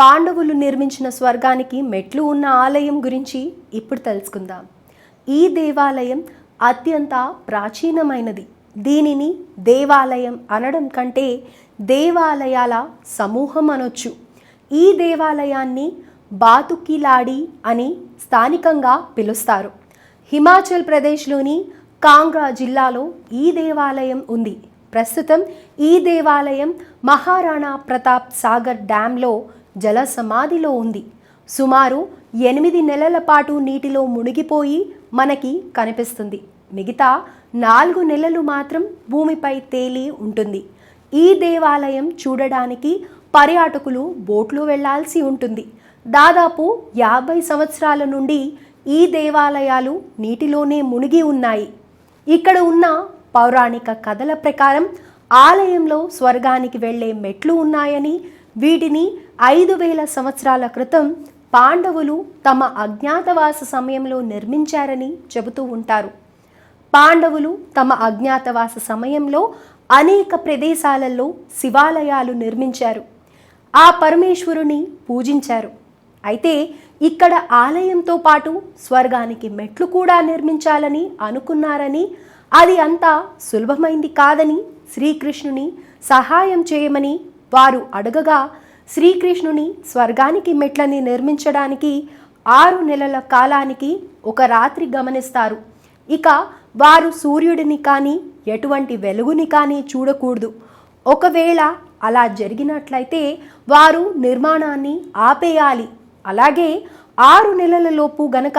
పాండవులు నిర్మించిన స్వర్గానికి మెట్లు ఉన్న ఆలయం గురించి ఇప్పుడు తెలుసుకుందాం. ఈ దేవాలయం అత్యంత ప్రాచీనమైనది. దీనిని దేవాలయం అనడం కంటే దేవాలయాల సమూహం అనొచ్చు. ఈ దేవాలయాన్ని బాతుకిలాడి అని స్థానికంగా పిలుస్తారు. హిమాచల్ ప్రదేశ్లోని కాంగ్రా జిల్లాలో ఈ దేవాలయం ఉంది. ప్రస్తుతం ఈ దేవాలయం మహారాణా ప్రతాప్ సాగర్ డ్యాంలో జల సమాధిలో ఉంది. సుమారు ఎనిమిది నెలల పాటు నీటిలో మునిగిపోయి మనకి కనిపిస్తుంది. మిగతా నాలుగు నెలలు మాత్రం భూమిపై తేలి ఉంటుంది. ఈ దేవాలయం చూడడానికి పర్యాటకులు బోట్లు వెళ్ళాల్సి ఉంటుంది. దాదాపు యాభై సంవత్సరాల నుండి ఈ దేవాలయాలు నీటిలోనే మునిగి ఉన్నాయి. ఇక్కడ ఉన్న పౌరాణిక కథల ప్రకారం ఆలయంలో స్వర్గానికి వెళ్ళే మెట్లు ఉన్నాయని వీటిని ఐదు వేల సంవత్సరాల క్రితం పాండవులు తమ అజ్ఞాతవాస సమయంలో నిర్మించారని చెబుతూ ఉంటారు. పాండవులు తమ అజ్ఞాతవాస సమయంలో అనేక ప్రదేశాలలో శివాలయాలు నిర్మించారు. ఆ పరమేశ్వరుని పూజించారు. అయితే ఇక్కడ ఆలయంతో పాటు స్వర్గానికి మెట్లు కూడా నిర్మించాలని అనుకున్నారని అది అంత సులభమైంది కాదని శ్రీకృష్ణుని సహాయం చేయమని వారు అడగగా శ్రీకృష్ణుని స్వర్గానికి మెట్లని నిర్మించడానికి ఆరు నెలల కాలానికి ఒక రాత్రి గమనిస్తారు. ఇక వారు సూర్యుడిని కానీ ఎటువంటి వెలుగుని కానీ చూడకూడదు. ఒకవేళ అలా జరిగినట్లయితే వారు నిర్మాణాన్ని ఆపేయాలి. అలాగే ఆరు నెలలలోపు గనక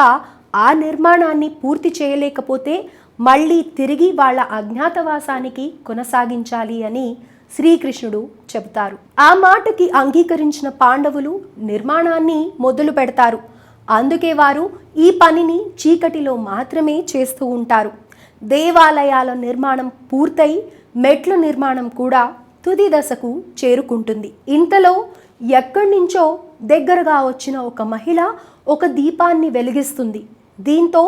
ఆ నిర్మాణాన్ని పూర్తి చేయలేకపోతే మళ్ళీ తిరిగి వాళ్ళ అజ్ఞాతవాసానికి కొనసాగించాలి అని శ్రీకృష్ణుడు చెబుతారు. ఆ మాటకి అంగీకరించిన పాండవులు నిర్మాణాన్ని మొదలు పెడతారు. అందుకే వారు ఈ పనిని చీకటిలో మాత్రమే చేస్తూ ఉంటారు. దేవాలయాల నిర్మాణం పూర్తయి మెట్ల నిర్మాణం కూడా తుది దశకు చేరుకుంటుంది. ఇంతలో ఎక్కడి నుంచో దగ్గరగా వచ్చిన ఒక మహిళ ఒక దీపాన్ని వెలిగిస్తుంది. దీంతో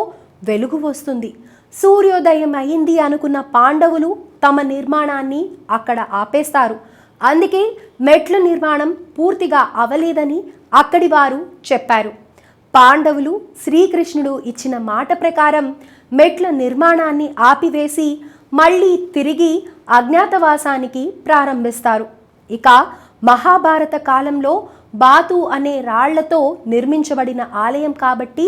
వెలుగు వస్తుంది. సూర్యోదయం అయింది అనుకున్న పాండవులు తమ నిర్మాణాన్ని అక్కడ ఆపేస్తారు. అందుకే మెట్ల నిర్మాణం పూర్తిగా అవలేదని అక్కడి వారు చెప్పారు. పాండవులు శ్రీకృష్ణుడు ఇచ్చిన మాట ప్రకారం మెట్ల నిర్మాణాన్ని ఆపివేసి మళ్ళీ తిరిగి అజ్ఞాతవాసానికి ప్రారంభిస్తారు. ఇక మహాభారత కాలంలో బాతు అనే రాళ్ళతో నిర్మించబడిన ఆలయం కాబట్టి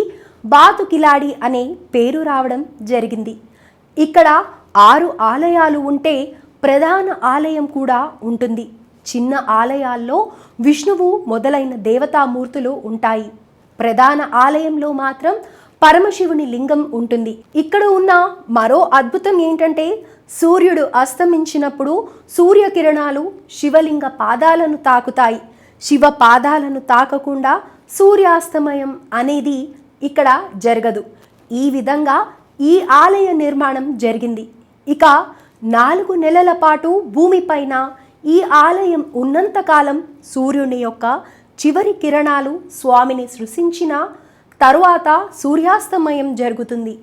బాతు కిలాడి అనే పేరు రావడం జరిగింది. ఇక్కడ ఆరు ఆలయాలు ఉంటే ప్రధాన ఆలయం కూడా ఉంటుంది. చిన్న ఆలయాల్లో విష్ణువు మొదలైన దేవతామూర్తులు ఉంటాయి. ప్రధాన ఆలయంలో మాత్రం పరమశివుని లింగం ఉంటుంది. ఇక్కడ ఉన్న మరో అద్భుతం ఏంటంటే సూర్యుడు అస్తమించినప్పుడు సూర్యకిరణాలు శివలింగ పాదాలను తాకుతాయి. శివ పాదాలను తాకకుండా సూర్యాస్తమయం అనేది ఇక్కడ జరగదు. ఈ విధంగా ఈ ఆలయ నిర్మాణం జరిగింది. ఇక నాలుగు నెలల పాటు భూమిపైన ఈ ఆలయం ఉన్నంతకాలం సూర్యుని యొక్క చివరి కిరణాలు స్వామిని సృష్టించిన తరువాత సూర్యాస్తమయం జరుగుతుంది.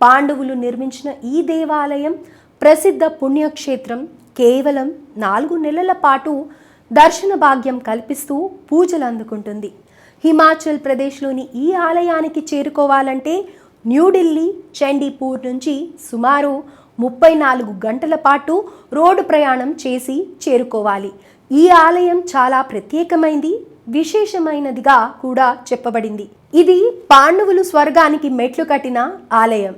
పాండవులు నిర్మించిన ఈ దేవాలయం ప్రసిద్ధ పుణ్యక్షేత్రం. కేవలం నాలుగు నెలల పాటు దర్శన భాగ్యం కల్పిస్తూ పూజలు అందుకుంటుంది. హిమాచల్ ప్రదేశ్లోని ఈ ఆలయానికి చేరుకోవాలంటే న్యూఢిల్లీ చండీపూర్ నుంచి సుమారు ముప్పై నాలుగు గంటల పాటు రోడ్డు ప్రయాణం చేసి చేరుకోవాలి. ఈ ఆలయం చాలా ప్రత్యేకమైంది విశేషమైనదిగా కూడా చెప్పబడింది. ఇది పాండవులు స్వర్గానికి మెట్లు కట్టిన ఆలయం.